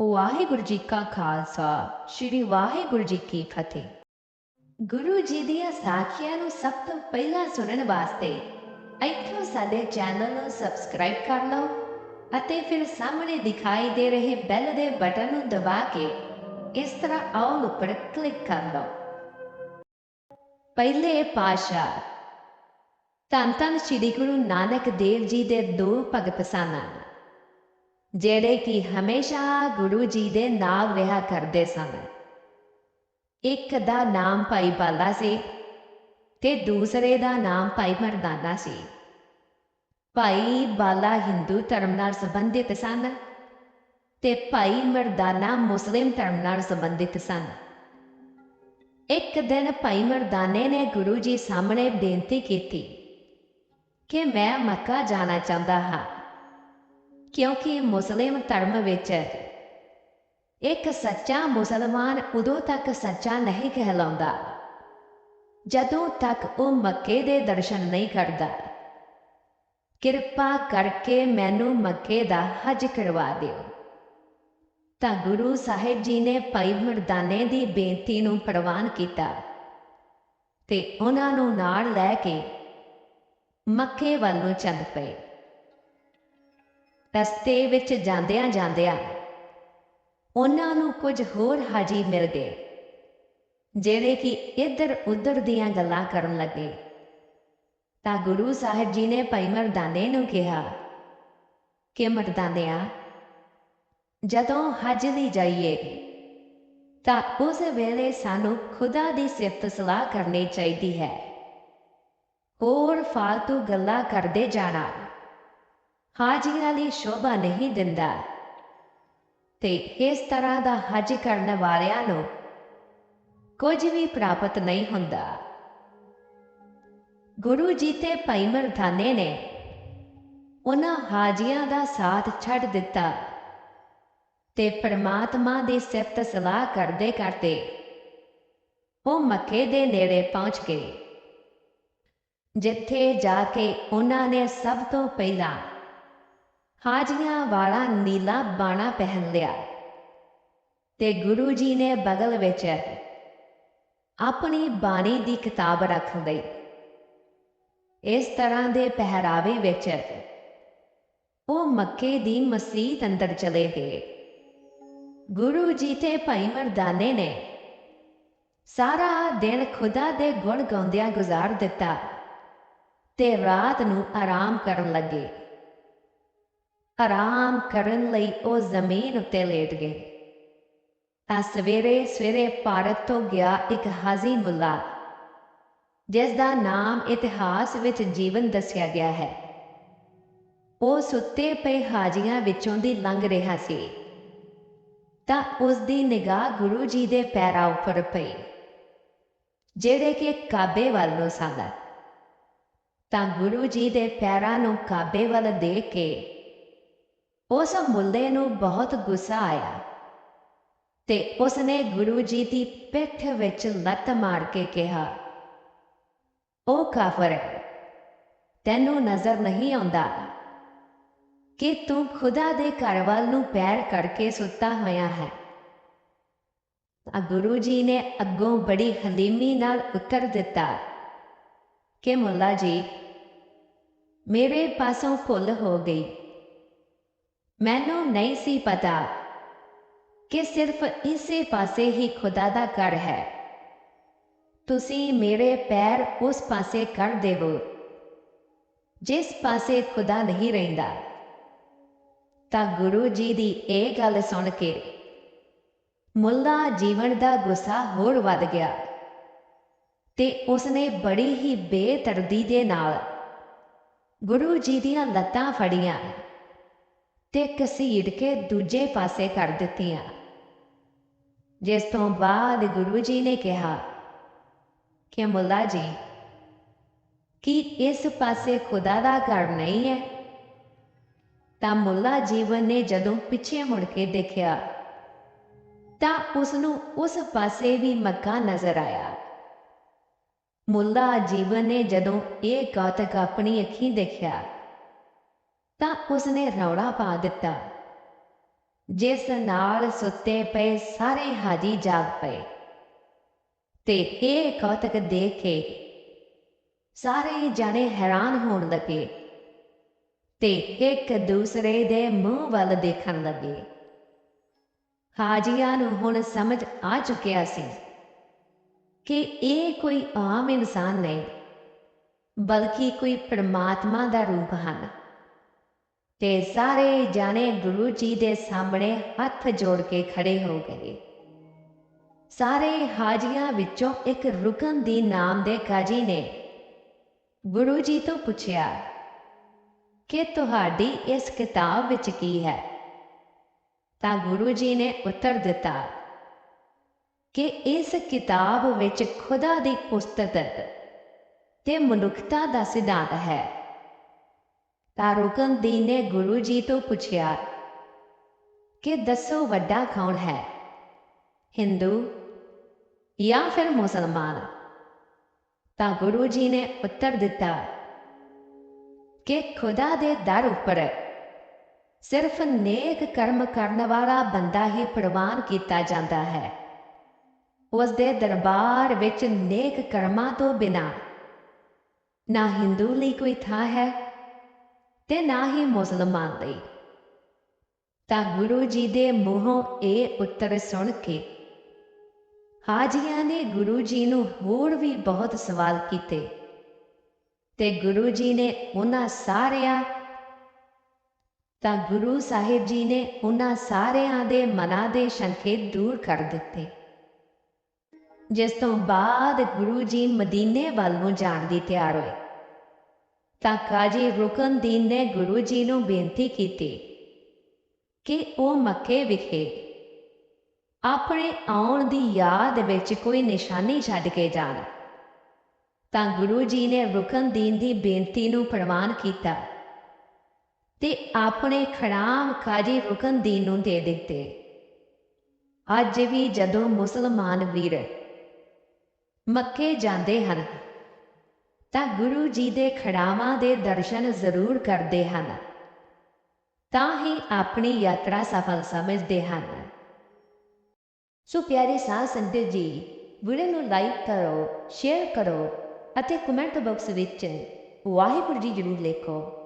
ਵਾਹਿਗੁਰੂ ਜੀ ਕਾ ਖਾਲਸਾ, ਸ੍ਰੀ ਵਾਹਿਗੁਰੂ ਜੀ ਕੀ ਫਤਿਹ। ਗੁਰੂ ਜੀ ਦੀਆਂ ਸਾਖੀਆਂ ਨੂੰ ਸਭ ਤੋਂ ਪਹਿਲਾਂ ਸੁਣਨ ਵਾਸਤੇ ਇੱਥੋਂ ਸਾਡੇ ਚੈਨਲ ਨੂੰ ਸਬਸਕ੍ਰਾਈਬ ਕਰ ਲਓ ਅਤੇ ਫਿਰ ਸਾਹਮਣੇ ਦਿਖਾਈ ਦੇ ਰਹੇ ਬੈਲ ਦੇ ਬਟਨ ਨੂੰ ਦਬਾ ਕੇ ਇਸ ਤਰ੍ਹਾਂ ਆਲ ਉੱਪਰ ਕਲਿੱਕ ਕਰ ਲਓ। ਪਹਿਲੇ ਪਾਸ਼ਾ ਧੰਨ ਧੰਨ ਸ੍ਰੀ ਗੁਰੂ ਨਾਨਕ ਦੇਵ ਜੀ ਦੇ ਦੋ ਭਗਤ ਸਨ ਜਿਹੜੇ ਕਿ ਹਮੇਸ਼ਾ ਗੁਰੂ ਜੀ ਦੇ ਨਾਲ ਰਿਹਾ ਕਰਦੇ ਸਨ। ਇੱਕ ਦਾ ਨਾਮ ਭਾਈ ਬਾਲਾ ਸੀ ਤੇ ਦੂਸਰੇ ਦਾ ਨਾਮ ਭਾਈ ਮਰਦਾਨਾ ਸੀ। ਭਾਈ ਬਾਲਾ ਹਿੰਦੂ ਧਰਮ ਨਾਲ ਸੰਬੰਧਿਤ ਸਨ ਤੇ ਭਾਈ ਮਰਦਾਨਾ ਮੁਸਲਿਮ ਧਰਮ ਨਾਲ ਸੰਬੰਧਿਤ ਸਨ। ਇੱਕ ਦਿਨ ਭਾਈ ਮਰਦਾਨੇ ਨੇ ਗੁਰੂ ਜੀ ਸਾਹਮਣੇ ਬੇਨਤੀ ਕੀਤੀ ਕਿ ਮੈਂ ਮੱਕਾ ਜਾਣਾ ਚਾਹੁੰਦਾ ਹਾਂ। ਕਿਉਂਕਿ ਮੁਸਲਿਮ ਧਰਮ ਵਿੱਚ ਇੱਕ ਸੱਚਾ ਮੁਸਲਮਾਨ ਉਦੋਂ ਤੱਕ ਸੱਚਾ ਨਹੀਂ ਕਹਿਲਾਉਂਦਾ, ਜਦੋਂ ਤੱਕ ਉਹ ਮੱਕੇ ਦੇ ਦਰਸ਼ਨ ਨਹੀਂ ਕਰਦਾ। ਕਿਰਪਾ ਕਰਕੇ ਮੈਨੂੰ ਮੱਕੇ ਦਾ ਹਜ ਕਰਵਾ ਦਿਓ। ਤਾਂ ਗੁਰੂ ਸਾਹਿਬ ਜੀ ਨੇ ਭਾਈ ਮਰਦਾਨੇ ਦੀ ਬੇਨਤੀ ਨੂੰ ਪ੍ਰਵਾਨ ਕੀਤਾ ਤੇ ਉਹਨਾਂ ਨੂੰ ਨਾਲ ਲੈ ਕੇ ਮੱਕੇ ਵੱਲ ਨੂੰ ਚੱਲ ਪਏ। ਰਸਤੇ ਵਿੱਚ ਜਾਂਦਿਆਂ ਜਾਂਦਿਆਂ ਉਹਨਾਂ ਨੂੰ ਕੁਝ ਹੋਰ ਹਾਜੀ ਮਿਲ ਗਏ, ਜਿਹੜੇ ਕਿ ਇੱਧਰ ਉੱਧਰ ਦੀਆਂ ਗੱਲਾਂ ਕਰਨ ਲੱਗੇ। ਤਾਂ ਗੁਰੂ ਸਾਹਿਬ ਜੀ ਨੇ ਭਾਈ ਮਰਦਾਨੇ ਨੂੰ ਕਿਹਾ, ਕਿ ਮਰਦਾਨਿਆ, ਜਦੋਂ ਹਜ ਲਈ ਜਾਈਏ, ਤਾਂ ਉਸ ਵੇਲੇ ਸਾਨੂੰ ਖੁਦਾ ਦੀ ਸਿਫਤ ਸਲਾਹ ਕਰਨੀ ਚਾਹੀਦੀ ਹੈ। ਹੋਰ ਫਾਲਤੂ ਗੱਲਾਂ ਕਰਦੇ ਜਾਣਾ। ਹਾਜੀਆਂ ਲਈ ਸ਼ੋਭਾ ਨਹੀਂ ਦਿੰਦਾ ਤੇ ਇਸ ਤਰ੍ਹਾਂ ਦਾ ਹਜ ਕਰਨ ਵਾਲਿਆਂ ਨੂੰ ਕੁਝ ਵੀ ਪ੍ਰਾਪਤ ਨਹੀਂ ਹੁੰਦਾ ਗੁਰੂ ਜੀ ਤੇ ਭਾਈ ਮਰਦਾਨੇ ਨੇ ਉਹਨਾਂ ਹਾਜੀਆਂ ਦਾ ਸਾਥ ਛੱਡ ਦਿੱਤਾ ਤੇ ਪਰਮਾਤਮਾ ਦੀ ਸਿਫਤ ਸਲਾਹ ਕਰਦੇ ਕਰਦੇ ਉਹ ਮੱਕੇ ਦੇ ਨੇੜੇ ਪਹੁੰਚ ਗਏ ਜਿੱਥੇ ਜਾ ਕੇ ਉਹਨਾਂ ਨੇ ਸਭ ਤੋਂ ਪਹਿਲਾਂ ਹਾਜੀਆਂ ਵਾਲਾ ਨੀਲਾ ਬਾਣਾ ਪਹਿਨ ਲਿਆ ਤੇ ਗੁਰੂ ਜੀ ਨੇ ਬਗਲ ਵਿੱਚ ਆਪਣੀ ਬਾਣੀ ਦੀ ਕਿਤਾਬ ਰੱਖ ਲਈ। ਇਸ ਤਰ੍ਹਾਂ ਦੇ ਪਹਿਰਾਵੇ ਵਿੱਚ ਉਹ ਮੱਕੇ ਦੀ ਮਸਜਿਦ ਅੰਦਰ ਚਲੇ ਗਏ। ਗੁਰੂ ਜੀ ਤੇ ਭਾਈ ਮਰਦਾਨੇ ਨੇ ਸਾਰਾ ਦਿਨ ਖੁਦਾ ਦੇ ਗੁਣ ਗਾਉਂਦਿਆਂ ਗੁਜ਼ਾਰ ਦਿੱਤਾ ਤੇ ਰਾਤ ਨੂੰ ਆਰਾਮ ਕਰਨ ਲੱਗੇ। ਆਰਾਮ ਕਰਨ ਲਈ ਉਹ ਜ਼ਮੀਨ ਉੱਤੇ ਲੇਟ ਗਏ ਤਾਂ ਸਵੇਰੇ ਸਵੇਰੇ ਭਾਰਤ ਤੋਂ ਗਿਆ ਇੱਕ ਹਾਜ਼ੀ ਮੁੱਲਾ ਜਿਸ ਦਾ ਨਾਮ ਇਤਿਹਾਸ ਵਿੱਚ ਜੀਵਨ ਦੱਸਿਆ ਗਿਆ ਹੈ ਉਹ ਸੁੱਤੇ ਪਏ ਹਾਜੀਆਂ ਵਿੱਚੋਂ ਦੀ ਲੰਘ ਰਿਹਾ ਸੀ ਤਾਂ ਉਸ ਦੀ ਨਿਗਾਹ ਗੁਰੂ ਜੀ ਦੇ ਪੈਰਾਂ ਉੱਪਰ ਪਈ ਜਿਹੜੇ ਕਿ ਕਾਬੇ ਵੱਲ ਨੂੰ ਸਨ ਤਾਂ ਗੁਰੂ ਜੀ ਦੇ ਪੈਰਾਂ ਨੂੰ ਕਾਬੇ ਵੱਲ ਦੇਖ ਕੇ ਉਸ ਮੁੱਲੇ ਨੂੰ ਬਹੁਤ ਗੁੱਸਾ ਆਇਆ ਤੇ ਉਸਨੇ ਗੁਰੂ ਜੀ ਦੀ ਪਿੱਠ ਵਿੱਚ ਲੱਤ ਮਾਰ ਕੇ ਕਿਹਾ, ਉਹ ਕਾਫਰ ਹੈ, ਤੈਨੂੰ ਨਜ਼ਰ ਨਹੀਂ ਆਉਂਦਾ ਕਿ ਤੂੰ ਖੁਦਾ ਦੇ ਘਰ ਵੱਲ ਨੂੰ ਪੈਰ ਕਰਕੇ ਸੁੱਤਾ ਹੋਇਆ ਹੈ। ਤਾਂ ਗੁਰੂ ਜੀ ਨੇ ਅੱਗੋਂ ਬੜੀ ਹਲੀਮੀ ਨਾਲ ਉੱਤਰ ਦਿੱਤਾ ਕਿ ਮੁੱਲਾ ਜੀ, ਮੇਰੇ ਪਾਸੋਂ ਭੁੱਲ ਹੋ ਗਈ। ਮੈਨੂੰ ਨਹੀਂ ਸੀ ਪਤਾ ਕਿ ਸਿਰਫ ਇਸੇ ਪਾਸੇ ਹੀ ਖੁਦਾ ਦਾ ਘਰ ਹੈ। ਤੁਸੀਂ ਮੇਰੇ ਪੈਰ ਉਸ ਪਾਸੇ ਕਰ ਦੇਵੋ, ਜਿਸ ਪਾਸੇ ਖੁਦਾ ਨਹੀਂ ਰਹਿੰਦਾ। ਤਾਂ ਗੁਰੂ ਜੀ ਦੀ ਇਹ ਗੱਲ ਸੁਣ ਕੇ ਮੁੱਲਾ ਜੀਵਨ ਦਾ ਗੁੱਸਾ ਹੋਰ ਵੱਧ ਗਿਆ ਤੇ ਉਸਨੇ ਬੜੀ ਹੀ ਬੇਤਰਦੀ ਦੇ ਨਾਲ ਗੁਰੂ ਜੀ ਦੀਆਂ ਲੱਤਾਂ ਫੜੀਆਂ। ਤੇ ਕਸੀੜ ਕੇ ਦੂਜੇ ਪਾਸੇ ਕਰ ਦਿੱਤੀਆਂ। ਜਿਸ ਤੋਂ ਬਾਅਦ ਗੁਰੂ ਜੀ ਨੇ ਕਿਹਾ, ਕਿ ਮੁੱਲਾ ਜੀ, ਕੀ ਇਸ ਪਾਸੇ ਖੁਦਾ ਦਾ ਘਰ ਨਹੀਂ ਹੈ? ਤਾਂ ਮੁੱਲਾ ਜੀਵਨ ਨੇ ਜਦੋਂ ਪਿੱਛੇ ਮੁੜ ਕੇ ਦੇਖਿਆ, ਤਾਂ ਉਸ ਨੂੰ ਉਸ ਪਾਸੇ ਵੀ ਮੱਕਾ ਨਜ਼ਰ ਆਇਆ। ਮੁੱਲਾ ਜੀਵਨ ਨੇ ਜਦੋਂ ਇਹ ਕੌਤਕ ਆਪਣੀ ਅੱਖੀਂ ਦੇਖਿਆ ਤਾਂ ਉਸਨੇ ਰੌਲਾ ਪਾ ਦਿੱਤਾ। ਜਿਸ ਨਾਲ ਸੁੱਤੇ ਪਏ ਸਾਰੇ ਹਾਜੀ ਜਾਗ ਪਏ। ਤੇ ਇਹ ਕੌਤਕ ਦੇਖ ਕੇ ਸਾਰੇ ਜਾਣੇ ਹੈਰਾਨ ਹੋਣ ਲੱਗੇ ਤੇ ਇੱਕ ਦੂਸਰੇ ਦੇ ਮੂੰਹ ਵੱਲ ਦੇਖਣ ਲੱਗੇ। ਹਾਜੀਆਂ ਨੂੰ ਹੁਣ ਸਮਝ ਆ ਚੁੱਕਿਆ ਸੀ ਕਿ ਇਹ ਕੋਈ ਆਮ ਇਨਸਾਨ ਨਹੀਂ, ਬਲਕਿ ਕੋਈ ਪਰਮਾਤਮਾ ਦਾ ਰੂਪ ਹਨ। ਤੇ ਸਾਰੇ ਜਾਣੇ ਗੁਰੂ ਜੀ ਦੇ ਸਾਹਮਣੇ ਹੱਥ ਜੋੜ ਕੇ ਖੜੇ ਹੋ ਗਏ। ਸਾਰੇ ਹਾਜੀਆਂ ਵਿੱਚੋਂ ਇੱਕ ਰੁਕਨ ਦੀ ਨਾਮ ਦੇ ਕਾਜੀ ਨੇ ਗੁਰੂ ਜੀ ਤੋਂ ਪੁੱਛਿਆ, ਕਿ ਤੁਹਾਡੀ ਇਸ ਕਿਤਾਬ ਵਿੱਚ ਕੀ ਹੈ? ਤਾਂ ਗੁਰੂ ਜੀ ਨੇ ਉੱਤਰ ਦਿੱਤਾ, ਕਿ ਇਸ ਕਿਤਾਬ ਵਿੱਚ ਖੁਦਾ ਦੀ ਉਸਤਤ ਤੇ ਮਨੁੱਖਤਾ ਦਾ ਸਿਧਾਂਤ ਹੈ। ਤਾਂ ਰੁਕਨਦੀਨ ਨੇ ਗੁਰੂ ਜੀ ਤੋਂ ਪੁੱਛਿਆ, ਕਿ ਦੱਸੋ ਵੱਡਾ ਕੌਣ ਹੈ? ਹਿੰਦੂ ਜਾਂ ਫਿਰ ਮੁਸਲਮਾਨ? ਤਾਂ ਗੁਰੂ ਜੀ ਨੇ ਉੱਤਰ ਦਿੱਤਾ, ਕਿ ਖੁਦਾ ਦੇ ਦਰ ਉੱਪਰ ਸਿਰਫ ਨੇਕ ਕਰਮ ਕਰਨ ਵਾਲਾ ਬੰਦਾ ਹੀ ਪ੍ਰਵਾਨ ਕੀਤਾ ਜਾਂਦਾ ਹੈ। ਉਸ ਦੇ ਦਰਬਾਰ ਵਿੱਚ ਨੇਕ ਕਰਮਾਂ ਤੋਂ ਬਿਨਾ ਨਾ ਹਿੰਦੂ ਲਈ ਕੋਈ ਥਾਂ ਹੈ ਤੇ ਨਾ ਹੀ ਮੁਸਲਮਾਨ ਲਈ ਤਾਂ ਗੁਰੂ ਜੀ ਦੇ ਮੂੰਹੋਂ ਇਹ ਉੱਤਰ ਸੁਣ ਕੇ ਹਾਜੀਆਂ ਨੇ ਗੁਰੂ ਜੀ ਨੂੰ ਹੋਰ ਵੀ ਬਹੁਤ ਸਵਾਲ ਕੀਤੇ ਤੇ ਗੁਰੂ ਜੀ ਨੇ ਉਹਨਾਂ ਸਾਰਿਆਂ ਤਾਂ ਗੁਰੂ ਸਾਹਿਬ ਜੀ ਨੇ ਉਹਨਾਂ ਸਾਰਿਆਂ ਦੇ ਮਨਾਂ ਦੇ ਸ਼ੰਕੇ ਦੂਰ ਕਰ ਦਿੱਤੇ ਜਿਸ ਤੋਂ ਬਾਅਦ ਗੁਰੂ ਜੀ ਮਦੀਨੇ ਵੱਲ ਨੂੰ ਜਾਣ ਦੀ ਤਿਆਰ ਹੋਏ ਤਾਂ ਕਾਜੀ ਰੁਕਨਦੀਨ ਨੇ ਗੁਰੂ ਜੀ ਨੂੰ ਬੇਨਤੀ ਕੀਤੀ ਕਿ ਉਹ ਮੱਕੇ ਵਿਖੇ ਆਪਣੇ ਆਉਣ ਦੀ ਯਾਦ ਵਿੱਚ ਕੋਈ ਨਿਸ਼ਾਨੀ ਛੱਡ ਕੇ ਜਾਣ। ਤਾਂ ਗੁਰੂ ਜੀ ਨੇ ਰੁਕਨਦੀਨ ਦੀ ਬੇਨਤੀ ਨੂੰ ਪ੍ਰਵਾਨ ਕੀਤਾ ਤੇ ਆਪਣੇ ਖੜਾਮ ਕਾਜੀ ਰੁਕਨਦੀਨ ਨੂੰ ਦੇ ਦਿੱਤੇ। ਅੱਜ ਵੀ ਜਦੋਂ ਮੁਸਲਮਾਨ ਵੀਰ ਮੱਕੇ ਜਾਂਦੇ ਹਨ ਤਾਂ ਗੁਰੂ ਜੀ ਦੇ ਖੜਾਵਾਂ ਦੇ ਦਰਸ਼ਨ ਜ਼ਰੂਰ ਕਰਦੇ ਹਨ। ਤਾਂ ਹੀ ਆਪਣੀ ਯਾਤਰਾ ਸਫਲ ਸਮਝਦੇ ਹਨ। ਸੋ ਪਿਆਰੇ ਸਾਧ ਸੰਗਤ ਜੀ, ਵੀਡੀਓ ਨੂੰ ਲਾਈਕ ਕਰੋ, ਸ਼ੇਅਰ ਕਰੋ ਅਤੇ ਕਮੈਂਟ ਬਾਕਸ ਵਿੱਚ ਵਾਹਿਗੁਰੂ ਜੀ ਜ਼ਰੂਰ ਲਿਖੋ।